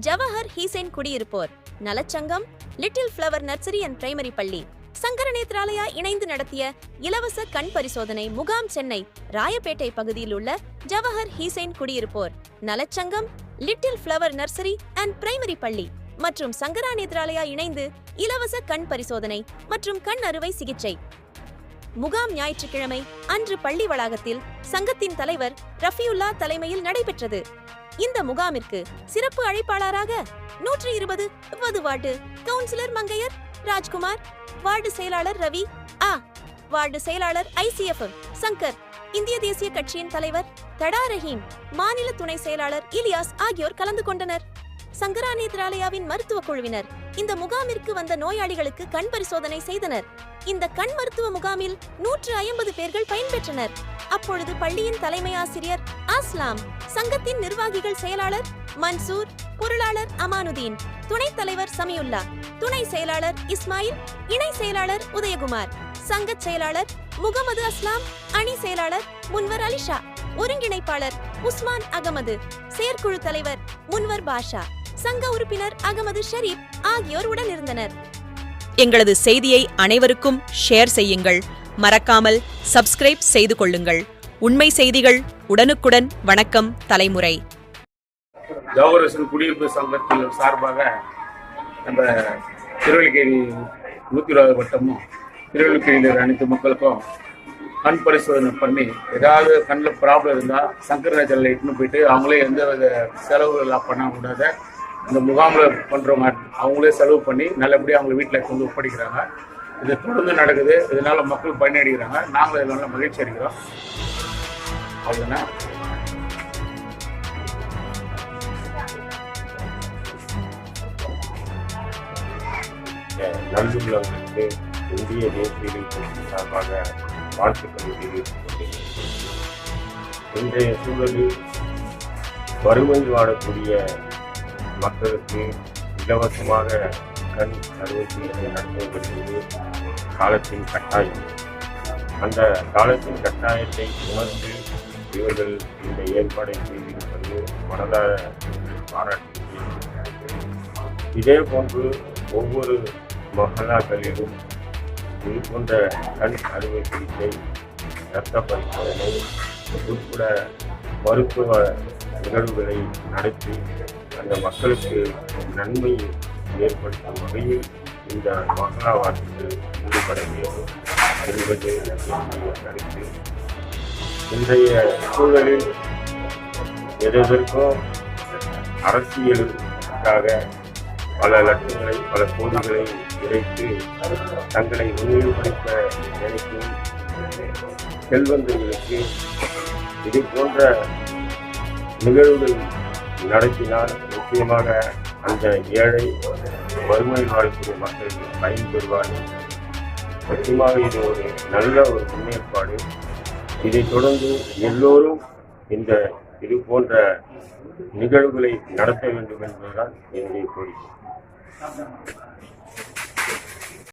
ஜவஹர் ஹீசேன் குடியிருப்போர். நலச்சங்கம் little flower nursery and primary பள்ளி. சங்கரநேத்ராலயா இணைந்து நடத்திய இலவச கண் பரிசோதனை முகாம் சென்னை ராயப்பேட்டை பகுதியில் உள்ள ஜவஹர் ஹீசைன் குடியிருப்போர். நலச்சங்கம் little flower nursery and primary பள்ளி. மற்றும் சங்கராநேத்ராலயா இணைந்து இலவச கண் பரிசோதனை மற்றும் கண் அறுவை சிகிச்சை. முகாம் ஞாயிற்றுக்கிழமை அன்று பள்ளி வளாகத்தில் சங்கத்தின் தலைவர் ரஃபியுல்லா தலைமையில் நடைபெற்றது. இந்த முகாமிற்கு சிறப்பு அழைப்பாளராக நூற்றி இருபது வது வார்டு கவுன்சிலர் மங்கையர் ராஜ்குமார் வார்டு செயலாளர் ரவி ஆ வார்டு செயலாளர் ஐசிஎஃப் சங்கர் இந்திய தேசிய கட்சியின் தலைவர் தடா ரஹீம் மாநில துணை செயலாளர் இலியாஸ் ஆகியோர் கலந்து கொண்டனர். சங்கரா நேத்ராலயாவின் மருத்துவ குழுவினர் இந்த முகாமிற்கு வந்த நோயாளிகளுக்கு கண் பரிசோதனை செய்தனர். இந்த கண் மருத்துவ முகாமில் நூற்று ஐம்பது பேர்கள் பயன்பெற்றனர். அப்பொழுது பள்ளியின் தலைமை ஆசிரியர் அஸ்லாம் சங்கத்தின் நிர்வாகிகள் செயலாளர் மன்சூர் பொருளாளர் அமானுதீன் துணைத் தலைவர் சமியுல்லா துணை செயலாளர் இஸ்மாயில் இணை செயலாளர் உதயகுமார் சங்கச் செயலாளர் முகமது அஸ்லாம் அணி செயலாளர் முன்வர் அலிஷா ஒருங்கிணைப்பாளர் உஸ்மான் அகமது செயற்குழு தலைவர் முன்வர் பாஷா சங்க உறுப்பினர் அகமது ஷரீப் ஆகியோர் உடனிருந்தனர். எங்களது செய்தியை அனைவருக்கும் ஷேர் செய்யுங்கள். மறக்காமல் சப்ஸ்கிரைப் செய்து கொள்ளுங்கள். உண்மை செய்திகள் உடனுக்குடன் வணக்கம் தலைமுறை. ஜவஹரசன் குடியிருப்பு சங்கத்தின் சார்பாக நம்ம திருவள்ளிக்கேரி நூற்றி இருபது வட்டமும் திருவள்ளிக்கேரியில் அனைத்து மக்களுக்கும் கண் பரிசோதனை பண்ணி ஏதாவது கண்ணில் ப்ராப்ளம் இருந்தால் சங்கரராஜரில் இட்டுன்னு போயிட்டு அவங்களே எந்த வித செலவு பண்ண முடியாத அந்த முகாமில் பண்ணுறவங்க அவங்களே செலவு பண்ணி நல்லபடியாக அவங்க வீட்டில் கொண்டு ஒப்படைக்கிறாங்க இது தொடர்ந்து நடக்குது. இதனால மக்கள் பயனடைகிறாங்க நாங்கள் இதில் மகிழ்ச்சி அடைகிறோம். அவ்வளோதானே நல்குள்ளவர்களுக்கு இந்திய தேசிய கட்சி சார்பாக வாழ்த்துக்களை தெரிவித்துக் இன்றைய சூழலில் வறுமையில் வாழக்கூடிய மக்களுக்கு இலவசமாக கண் அறுவை சிகிச்சை நடத்துவதற்கு காலத்தின் கட்டாயம். அந்த காலத்தின் கட்டாயத்தை உணர்ந்து இவர்கள் இந்த ஏற்பாடை செய்திருப்பது மனதார பாராட்டுகிறேன். இதே போன்று ஒவ்வொரு மகளாக்களிலும் இது போன்ற கண் அறுவை சிகிச்சை இரத்த பரிசோதனை உட்பட மருத்துவ நிகழ்வுகளை நடத்தி அந்த மக்களுக்கு நன்மை ஏற்படுத்தும் வகையில் இந்த மகளா வார்த்தைகள் ஈடுபட வேண்டும். என்பது என்னுடைய கருத்து. இன்றைய சூழலில் எதற்கும் அரசியலுக்காக பல லட்சங்களை பல கோடிகளை இறைத்து தங்களை முன்னிலைப்படுத்த நினைக்கும் செல்வந்தர்களுக்கு இது போன்ற நிகழ்வுகள் நடத்தினால் நிச்சயமாக அந்த ஏழை வறுமையில் வாழக்கூடிய மக்கள் பயன்பெறுவார்கள். நிச்சயமாக இது ஒரு நல்ல ஒரு முன்னேற்பாடு. இதைத் தொடர்ந்து எல்லோரும் இந்த இது போன்ற நிகழ்வுகளை நடத்த வேண்டும் என்பதுதான் என்னுடைய கோரிக்கை.